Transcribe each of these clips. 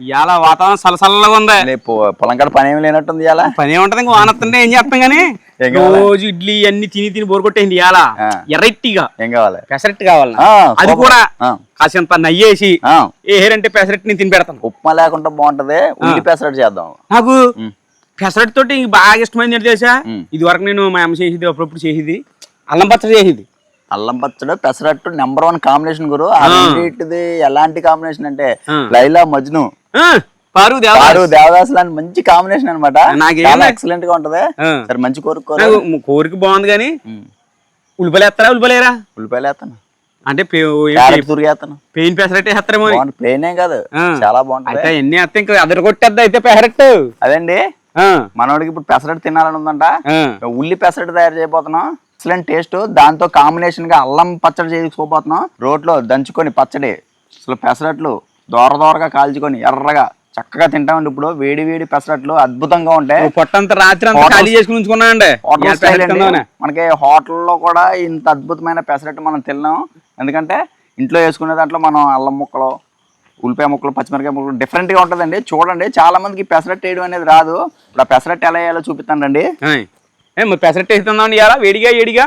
ఇవాళ వాతావరణం సలసలగా ఉంది. పొలం కాడ పని ఏమి లేనట్టుంది ఇవాళ పని ఏముంటది ఇంకా వానొస్తుంటే ఏం చేస్తాం కానీ? రోజు ఇడ్లీ అన్ని తిని తిని బోరు కొట్టేయండి ఇవాళ. ఎర్రట్టిగా ఏం కావాలి? పెసరట్టు కావాలి అది. కూడా. కాసింత నయ్యేసి ఏరంటే పెసరట్టు నేను తిని పెడతాను ఉప్మా లేకుండా బాగుంటది ఉల్లి పెసరట్టు చేద్దాం. నాకు ఉమ్. పెసరట్టు తోటి బాగా ఇష్టమైంది తెలుసా. ఇది వరకు నేను మా అమ్మ చేసేది అప్పుడప్పుడు చేసేది. అల్లం పచ్చడి చేసేది. అల్లం పచ్చడి పెసరట్టు నెంబర్ వన్ కాంబినేషన్ గురు. రెండింటిది ఎలాంటి కాంబినేషన్ అంటే. లైలా మజ్ను. పారు దేవదాస్. లాంటి మంచి కాంబినేషన్ అనమాట ఎక్సలెంట్గా ఉంటది. సరే మంచి కోరుకోరు నాకు కోరిక బాగుంది కానీ ఉల్లిపాయలు వేస్తారా ఉల్లిపాయలేరా? ఉల్లిపాయలు వేస్తాను అంటే పెయిన్ వేస్తారేమో ప్లేన్ కాదు. చాలా బాగుంటది. ఎన్ని వేస్తే ఇంకా అదరు కొట్టేద్దా అయితే పెసరట్టు? అదండి మనోడికి ఇప్పుడు పెసరట్టు తినాలని ఉందంట. ఉల్లి పెసరట్టు తయారు చేయబోతున్నాం ఎక్సలెంట్ టేస్ట్. దాంతో కాంబినేషన్గా అల్లం పచ్చడి చేసుకోబోతున్నాం రోట్లో దంచుకొని పచ్చడి అసలు పెసరట్లు దోర దోరగా కాల్చుకొని ఎర్రగా చక్కగా తింటామండి ఇప్పుడు. వేడి వేడి పెసరట్లు అద్భుతంగా ఉంటాయి. పొట్టంతా రాత్రి ఖాళీ చేసుకుని ఉంచుకున్నానండి. Hotel style. మనకి హోటల్లో కూడా ఇంత అద్భుతమైన పెసరట్టు మనం తిన్నాం ఎందుకంటే ఇంట్లో వేసుకునే దాంట్లో మనం అల్లం ముక్కలు ఉల్లిపాయ ముక్కలు పచ్చిమిరకాయ ముక్కలు different గా ఉంటుందండి. చూడండి చాలా మందికి పెసరట్టు వేయడం అనేది రాదు. ఇప్పుడు ఆ పెసరట్టు ఎలా వేయాలో చూపిస్తానండి మరి పెసరట్టు వేసి ఇలా వేడిగా వేడిగా?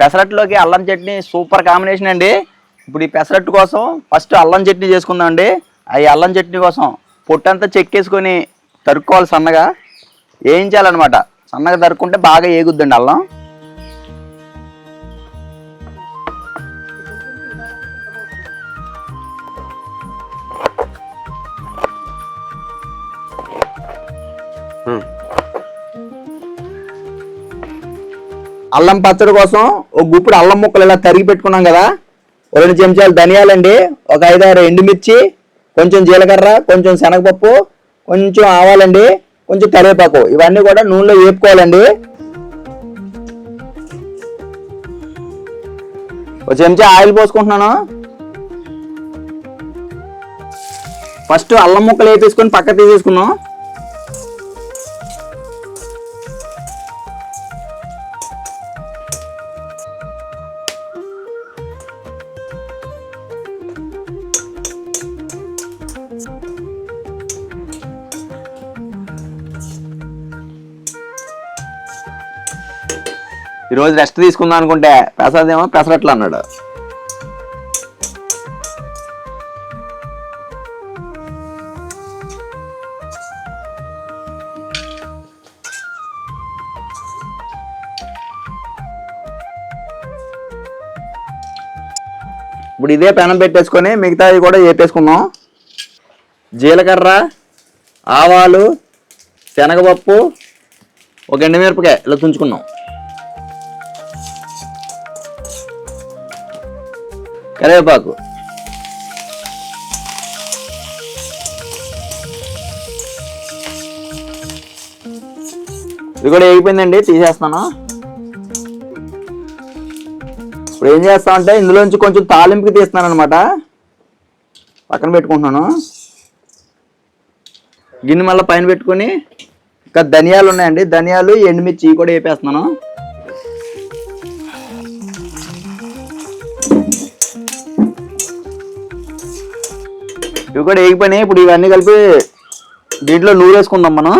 పెసరట్టులోకి అల్లం చట్నీ సూపర్ కాంబినేషన్ అండి. ఇప్పుడు ఈ పెసరట్టు కోసం ఫస్ట్ అల్లం చట్నీ చేసుకుందాం అండి ఈ అల్లం చట్నీ కోసం పొట్టంతా చెక్కేసుకొని తరుక్కోవాలి సన్నగా. వేయించాలన్నమాట సన్నగా తరుక్కుంటే బాగా ఏగుద్దండి అల్లం. అల్లం పచ్చడి కోసం ఒక గుప్పుడు అల్లం ముక్కలు ఇలా తరిగి పెట్టుకున్నాం కదా. రెండు చెంచాలు ధనియాలండి ఒక ఐదారు ఎండుమిర్చి కొంచెం జీలకర్ర కొంచెం శనగపప్పు కొంచెం ఆవాలండి కొంచెం కరివేపాకు. ఇవన్నీ కూడా నూనెలో వేపుకోవాలండి. ఒక చెంచా ఆయిల్ పోసుకుంటున్నాను. ఫస్ట్ అల్లం ముక్కలు వేపేసుకొని పక్క తీసేసుకున్నాం రోజు రెస్ట్ తీసుకుందాం అనుకుంటే ప్రసాద్ ఏమో పెసరట్లు అన్నాడు. ఇప్పుడు ఇదే పెనం పెట్టేసుకొని మిగతావి కూడా వేపేసుకున్నాం జీలకర్ర ఆవాలు శనగపప్పు ఒక ఎండుమిరపకాయ ఇలా తుంచుకున్నాం కరివేపాకు. ఇది కూడా వేగిపోయిందండి తీసేస్తాను ఇప్పుడు ఏం చేస్తామంటే ఇందులోంచి కొంచెం తాలింపుకి తీస్తున్నాను అనమాట పక్కన పెట్టుకుంటున్నాను. గిన్నె మళ్ళీ పైన పెట్టుకొని ఇంకా ధనియాలు ఉన్నాయండి. ధనియాలు ఎండుమిర్చి కూడా వేపేస్తున్నాను. ఇవి కూడా వేగిపోయినాయి. ఇప్పుడు ఇవన్నీ కలిపి దీంట్లో నూరు వేసుకుందాం మనం.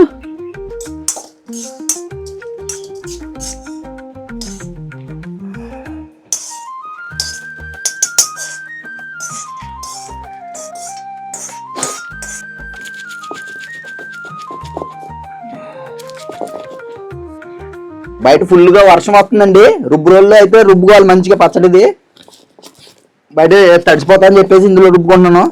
బయట ఫుల్గా వర్షం వస్తుందండి. రుబ్బు రోజుల్లో అయితే రుబ్బుకోవాలి మంచిగా పచ్చడిది. బయట తడిచిపోతా అని చెప్పేసి ఇందులో రుబ్బుకుంటున్నాను.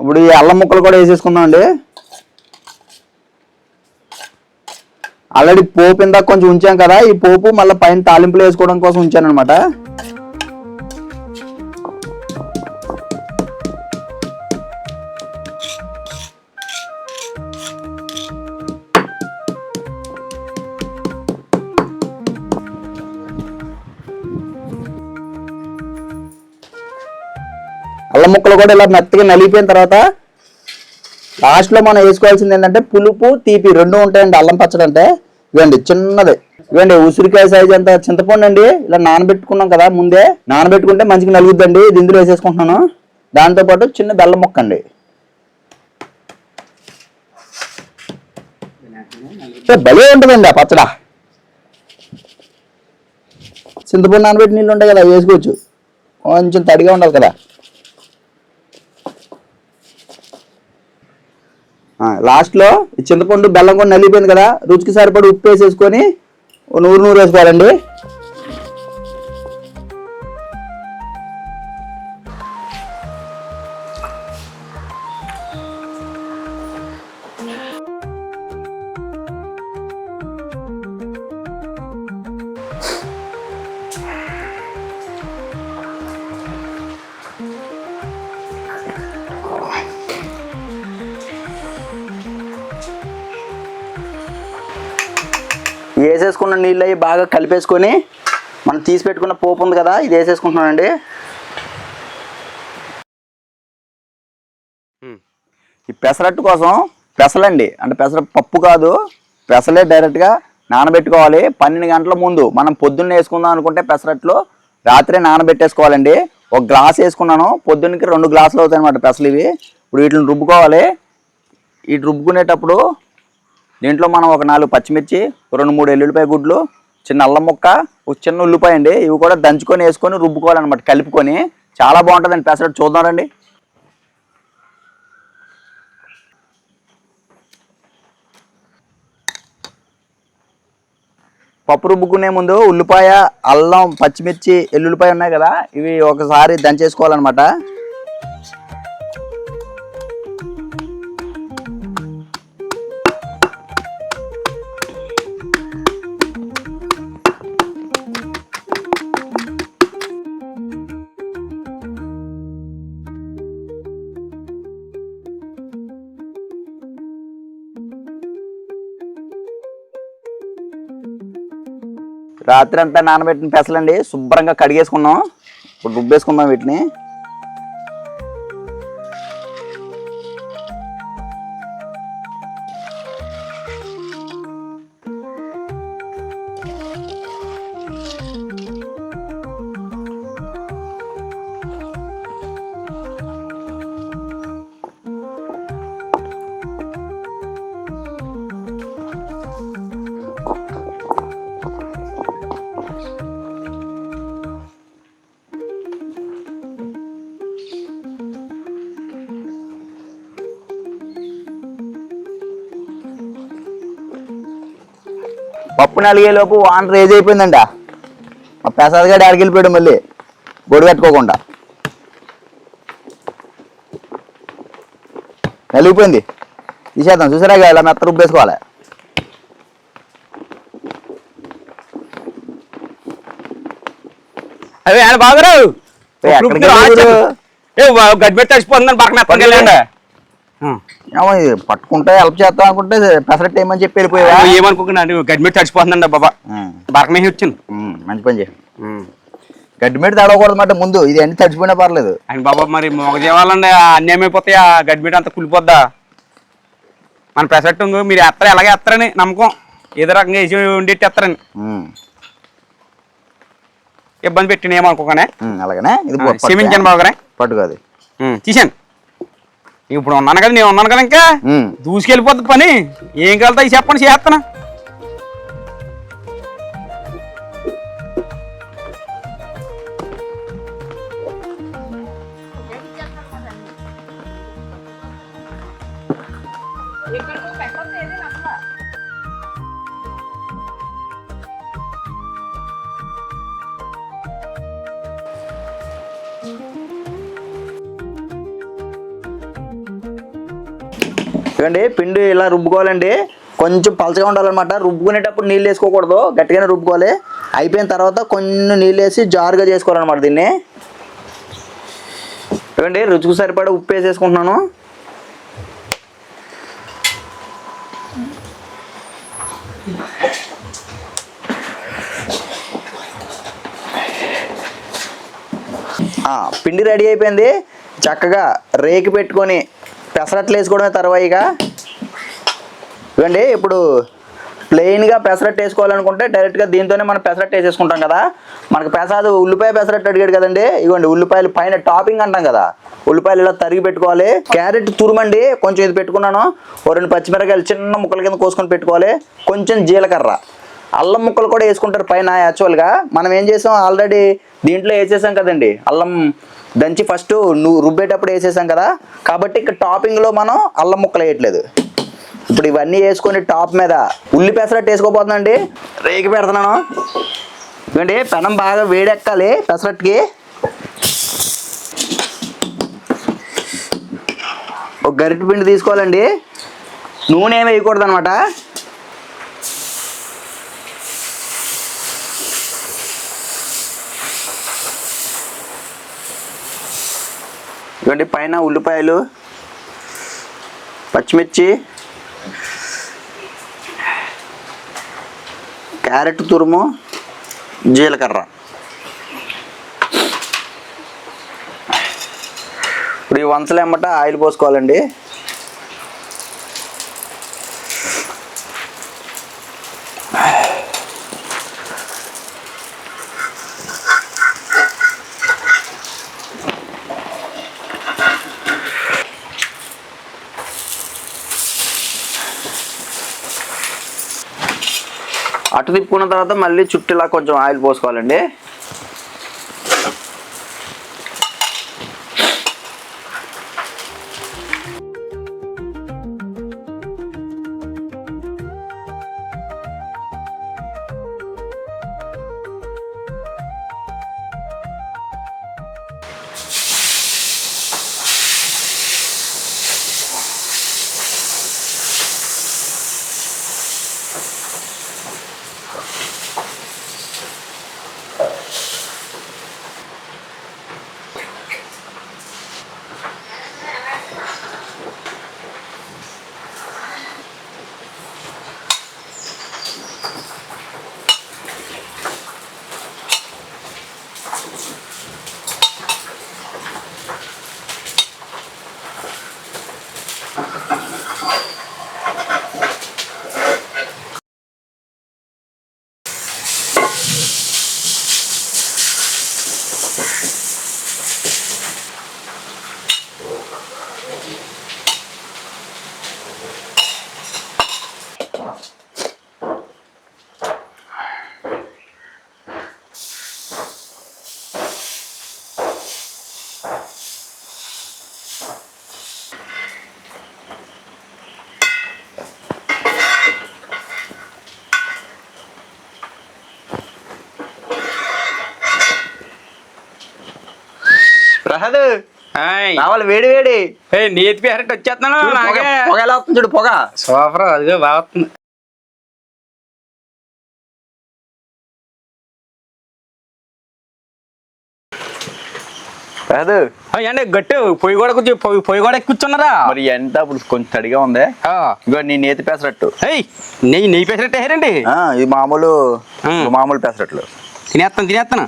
ఇప్పుడు ఈ అల్లం ముక్కలు కూడా వేసేసుకుందాం అండి. ఆల్రెడీ పోపు ఇందాక కొంచెం ఉంచాం కదా ఈ పోపు మళ్ళీ పైన తాలింపులు వేసుకోవడం కోసం ఉంచాను అనమాట అల్లం ముక్కలు కూడా ఇలా మెత్తగా నలిగిపోయిన తర్వాత లాస్ట్లో మనం వేసుకోవాల్సింది ఏంటంటే పులుపు తీపి రెండు ఉంటాయండి. అల్లం పచ్చడి అంటే. ఇవ్వండి చిన్నది. ఇవ్వండి ఉసిరికాయ సైజ్ అంత చింతపండు అండి. ఇలా నానబెట్టుకున్నాం కదా ముందే. నానబెట్టుకుంటే మంచిగా నలుగుద్దండి. ఇది ఇందులో వేసేసుకుంటున్నాను. దాంతోపాటు చిన్న బెల్లం ముక్క అండి. భలే ఉంటుందండి ఆ పచ్చడా. చింతపండు నానబెట్టి నీళ్ళు ఉంటాయి కదా వేసుకోవచ్చు. కొంచెం తడిగా ఉండాలి కదా. లాస్ట్లో ఈ చింతపండు బెల్లం కూడా నలిగిపోయింది కదా రుచికి సరిపడి ఉప్పు వేసేసుకొని నూరు నూరు వేసుకోవాలండి. వేసేసుకున్న నీళ్ళు అవి బాగా కలిపేసుకొని మనం తీసి పెట్టుకున్న పోపు ఉంది కదా ఇది వేసేసుకుంటున్నానండి. ఈ పెసరట్టు కోసం పెసలండి అంటే పెసర పప్పు కాదు పెసలే డైరెక్ట్గా నానబెట్టుకోవాలి. పన్నెండు గంటల ముందు మనం పొద్దున్న వేసుకుందాం అనుకుంటే పెసరట్లు రాత్రే నానబెట్టేసుకోవాలండి. ఒక గ్లాస్ వేసుకున్నాను పొద్దున్నకి రెండు గ్లాసులు అవుతాయి అనమాట పెసలు ఇవి ఇప్పుడు వీటిని రుబ్బుకోవాలి. వీటి రుబ్బుకునేటప్పుడు దీంట్లో మనం ఒక నాలుగు పచ్చిమిర్చి రెండు మూడు ఎల్లుల్లిపాయ గుడ్లు చిన్న అల్లం ముక్క ఒక చిన్న ఉల్లిపాయ అండి. ఇవి కూడా దంచుకొని వేసుకొని రుబ్బుకోవాలన్నమాట కలుపుకొని. చాలా బాగుంటుందండి పెసరట్టు చూద్దాం రండి. పప్పు రుబ్బుకునే ముందు ఉల్లిపాయ అల్లం పచ్చిమిర్చి ఎల్లుల్లిపాయ ఉన్నాయి కదా ఇవి ఒకసారి దంచేసుకోవాలన్నమాట. రాత్రి అంతా నానబెట్టిన పెసలండి. శుభ్రంగా కడిగేసుకున్నాం. ఇప్పుడు రుబ్బేసుకుందాం వీటిని. పప్పు నలిగేలోపు వాన్ రేజ్ అయిపోయిందండి మా ప్రసాద్ గారు ఆడికి వెళ్ళిపోయాడు మళ్ళీ. గొడు కట్టుకోకుండా. నలిగిపోయింది. తీసేద్దాం. చూసారా ఇలా మెత్త రుబ్బేసుకోవాలి. అదే బాగురావు గడ్డి పెట్టి తడిచిపోతుందని పక్కన ఇది పట్టుకుంటే హెల్ప్ చేద్దాం అనుకుంటే పెసరట్టు ఏమని చెప్పి వెళ్ళిపోయావా? ఏమనుకోకుండా గడ్డి పెట్టి తడిచిపోతుందండి బాబా. ఉం. బరకనే వచ్చింది. మంచి పని చేయి. గడ్డి మీద తడవకూడదు మాట ముందు. ఇది అన్ని తడిచిపోయినా పర్లేదు. ఆయన బాబా మరి మొగ జీవాలండి అన్యాయం అయిపోతాయి ఆ గడ్డి పెట్టి అంత కులిపోద్దా మన పెసట్టు మీరు ఎత్తారు? ఎలాగే ఎత్తారని నమ్మకం. ఏదో రకంగా వేసి ఉండేట్టు ఎత్తారని. ఇబ్బంది పెట్టిన ఏమనుకోకనే? ఉం, అలాగనే. ఇది పట్టు. క్షమించండి బాబుగారే. పట్టు కాదు తీసాను ఇప్పుడు ఉన్నాను కదా నేను ఉన్నాను కదా ఇంకా. దూసుకెళ్ళిపోద్ది పని. ఏం కలుతా చెప్పండి చేస్తాను చూడండి పిండి ఇలా రుబ్బుకోవాలండి. కొంచెం పలచగా ఉండాలన్నమాట. రుబ్బుకునేటప్పుడు నీళ్ళు వేసుకోకూడదు గట్టిగానే రుబ్బుకోవాలి. అయిపోయిన తర్వాత కొన్ని నీళ్ళు వేసి జారుగా చేసుకోవాలన్నమాట దీన్ని. చూడండి రుచికి సరిపడా ఉప్పు వేసేసుకుంటున్నాను. పిండి రెడీ అయిపోయింది. చక్కగా రేకి పెట్టుకొని పెసరట్లు వేసుకోవడమే తర్వాయిగా ఇవ్వండి ఇప్పుడు ప్లెయిన్గా పెసరట్టు వేసుకోవాలనుకుంటే డైరెక్ట్గా దీంతోనే మనం పెసరట్టు వేసేసుకుంటాం కదా. మనకు పెసాదు ఉల్లిపాయ పెసరట్టు అడిగాడు కదండి. ఇవ్వండి ఉల్లిపాయలు పైన టాపింగ్ అంటాం కదా. ఉల్లిపాయలు ఇలా తరిగి పెట్టుకోవాలి. క్యారెట్ తురుమండి కొంచెం ఇది పెట్టుకున్నాను. ఓ రెండు పచ్చిమిరకాయలు చిన్న ముక్కల కింద కోసుకొని పెట్టుకోవాలి. కొంచెం జీలకర్ర. అల్లం ముక్కలు కూడా వేసుకుంటారు పైన యాక్చువల్గా మనం ఏం చేసాం? ఆల్రెడీ దీంట్లో వేసేసాం కదండి. అల్లం దంచి ఫస్ట్ నువ్వు రుబ్బేటప్పుడు వేసేసాం కదా కాబట్టి ఇక్కడ టాపింగ్లో మనం అల్లం ముక్కలు వేయట్లేదు. ఇప్పుడు ఇవన్నీ వేసుకొని టాప్ మీద ఉల్లి పెసరట్టు వేసుకోపోతుందండి రేగి పెడుతున్నాను. ఇవ్వండి పెనం బాగా వేడెక్కాలి పెసరట్టుకి. ఒక గరిటె పిండి తీసుకోవాలండి. నూనె ఏమి వేయకూడదు అనమాట ఇవ్వండి పైన ఉల్లిపాయలు పచ్చిమిర్చి క్యారెట్ తురుము జీలకర్ర. ఇప్పుడు ఈ వంచలు ఆయిల్ పోసుకోవాలండి. తిప్పుకున్న తర్వాత మళ్ళీ చుట్టూలా కొంచెం ఆయిల్ పోసుకోవాలండి. 何? ప్రసాద్ రావాలి వేడి వేడి. నేతి పేరెట్ వచ్చేస్తున్నాను చూడు, పొగ ఎలా వస్తుంది చూడు పొగ. సూపర్ అదిగో బాగా వస్తుంది. ప్రసాద్ అంటే గట్టి? పొయ్యి కూడా కొంచెం పొయ్యి కూడా కూర్చున్నారా? మరి ఎంత ఇప్పుడు కొంచెం తడిగా ఉంది. ఆ. ఇగో నీ నేతి పెసరట్టు. ఏయ్ నెయ్యి నెయ్యి పేసినట్టు వేసారండి ఇది మామూలు మామూలు పెసరట్లు. తినేస్తాను తినేస్తాను.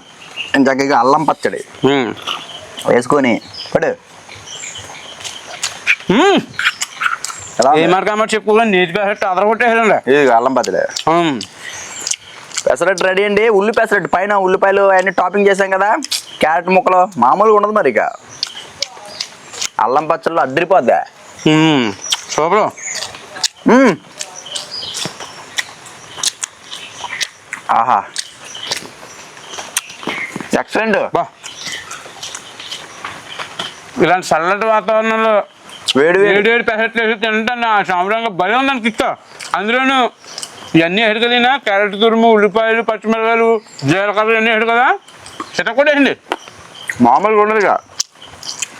ఇక అల్లం పచ్చడి. వేసుకొని పడు. ఏ కామాట చెప్పుకోవాలి? నేతి పేసినట్టు అదరగొట్టేసారండి ఇది అల్లం ఉమ్. పెసరట్టు రెడీ అండి. ఉల్లి పెసరట్టు పైన ఉల్లిపాయలు అవన్నీ టాపింగ్ చేసాం కదా. క్యారెట్ ముక్కలు మామూలుగా ఉండదు మరి ఇక. అల్లం పచ్చళ్ళు అద్దరిపోద్దా. సూపర్. ఆహా. ఎక్సలెంట్ బా. ఇలాంటి చల్లటి వాతావరణంలో వేడి వేడి. వేడి పెసరట్లు వేసి తింటే నా సాంబ్రంగా భలే ఉందని కిక్క అందులోను ఇవన్నీ ఎడు కదీనా క్యారెట్ తురుము ఉల్లిపాయలు పచ్చిమిరకాయలు జీలకర్ర ఇవన్నీ ఎడు కదా? చిట కూడా వేయండి మామూలుగా ఉండదు ఇక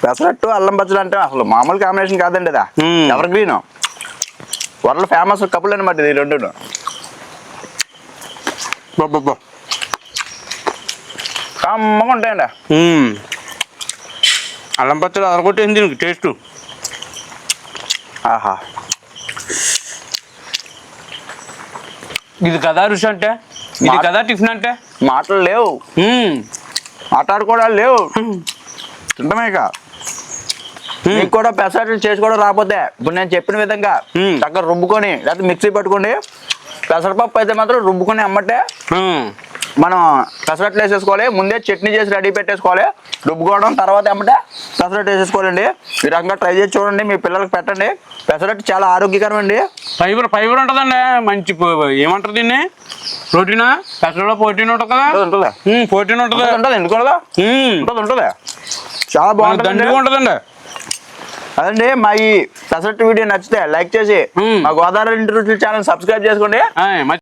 పెసరట్టు అల్లం పచ్చడి అంటే అసలు మామూలు కాంబినేషన్ కాదండి ఇదా. Evergreen? World famous couple అనమాట ఇది రెండు బాబా కమ్మగా ఉంటాయండి. అల్లం పచ్చడి అదరగొట్టేసింది దీనికి టేస్ట్ ఆహా. ఇది కదా రుచి అంటే? ఇది కదా టిఫిన్ అంటే? మాటలు లేవు. మాట్లాడుకోవడాలు లేవు. తింటమే ఇక. మీకు కూడా పెసరట్లు చేసుకోవడం రాకపోతే ఇప్పుడు నేను చెప్పిన విధంగా. చక్కగా రుబ్బుకొని లేకపోతే మిక్సీ పట్టుకోండి పెసరపప్పు అయితే మాత్రం రుబ్బుకొని అమ్మటే. మనం పెసరట్లు వేసేసుకోవాలి ముందే చట్నీ చేసి రెడీ పెట్టేసుకోవాలి. రుబ్బుకోవడం తర్వాత ఏమంటే పెసరట్టు వేసేసుకోవాలండి. ఈ రకంగా ట్రై చేసి చూడండి మీ పిల్లలకు పెట్టండి. పెసరట్టు చాలా ఆరోగ్యకరం అండి. ఫైబర్ ఫైబర్ ఉంటుందండి. మంచి ఏమంటారు దీన్ని? ప్రోటీనా? పెసరలో ప్రోటీన్ ఉంటుంది? కదా ఉంటుందా. ఉమ్, ప్రోటీన్ ఉంటుంది. ఉంటుంది ఎందుకు. ఉంటుంది ఉంటుంది. చాలా బాగుంటుంది ఉంటుందండి. అదండి మా ఈ పెసరట్టు వీడియో నచ్చితే లైక్ చేసి. మా గోదావరి ఇంటి రుచుల ఛానల్ సబ్స్క్రైబ్ చేసుకోండి.